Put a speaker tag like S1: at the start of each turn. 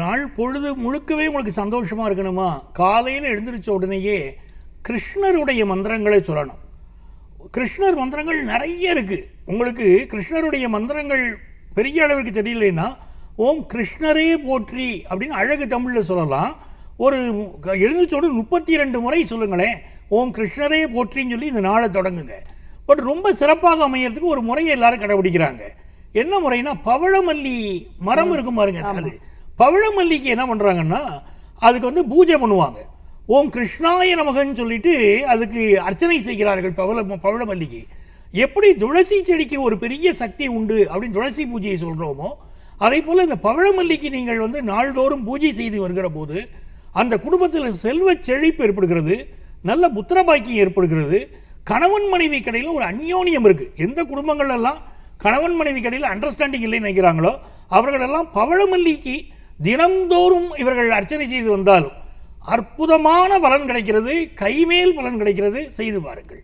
S1: நாள் பொழுது முழுக்கவே உங்களுக்கு சந்தோஷமாக இருக்கணுமா? காலையில் எழுந்திரிச்ச உடனேயே கிருஷ்ணருடைய மந்திரங்களை சொல்லணும். கிருஷ்ணர் மந்திரங்கள் நிறைய இருக்குது உங்களுக்கு கிருஷ்ணருடைய மந்திரங்கள் பெரிய அளவுக்கு தெரியலைன்னா ஓம் கிருஷ்ணரே போற்றி அப்படின்னு அழகு தமிழில் சொல்லலாம். ஒரு எழுந்திரிச்சோடு முப்பத்தி ரெண்டு முறை சொல்லுங்களேன். ஓம் கிருஷ்ணரே போற்றின்னு சொல்லி இந்த நாளை தொடங்குங்க. பட் ரொம்ப சிறப்பாக அமையறதுக்கு ஒரு முறையை எல்லாரும் கடைபிடிக்கிறாங்க. என்ன முறைனா பவழமல்லி மரம் இருக்கும் பாருங்க. அது பவழமல்லிக்கு என்ன பண்ணுறாங்கன்னா அதுக்கு வந்து பூஜை பண்ணுவாங்க. ஓம் கிருஷ்ணாய நமகன்னு சொல்லிட்டு அதுக்கு அர்ச்சனை செய்கிறார்கள் பவள பவழமல்லிக்கு எப்படி துளசி செடிக்கு ஒரு பெரிய சக்தி உண்டு அப்படின்னு துளசி பூஜையை சொல்கிறோமோ அதே போல் இந்த பவழமல்லிக்கு நீங்கள் வந்து நாள்தோறும் பூஜை செய்து வருகிற போது அந்த குடும்பத்தில் செல்வ செழிப்பு ஏற்படுகிறது நல்ல புத்திரபாக்கியம் ஏற்படுகிறது. கணவன் மனைவி கடையில் ஒரு அந்யோன்யம் இருக்குது எந்த குடும்பங்கள் எல்லாம் கணவன் மனைவி கடையில் அண்டர்ஸ்டாண்டிங் இல்லைன்னு நினைக்கிறாங்களோ அவர்களெல்லாம் பவழமல்லிக்கு தினம்தோறும் இவர்கள் அர்ச்சனை செய்து வந்தாலும் அற்புதமான பலன் கிடைக்கிறது கைமேல் பலன் கிடைக்கிறது செய்து பாருங்கள்.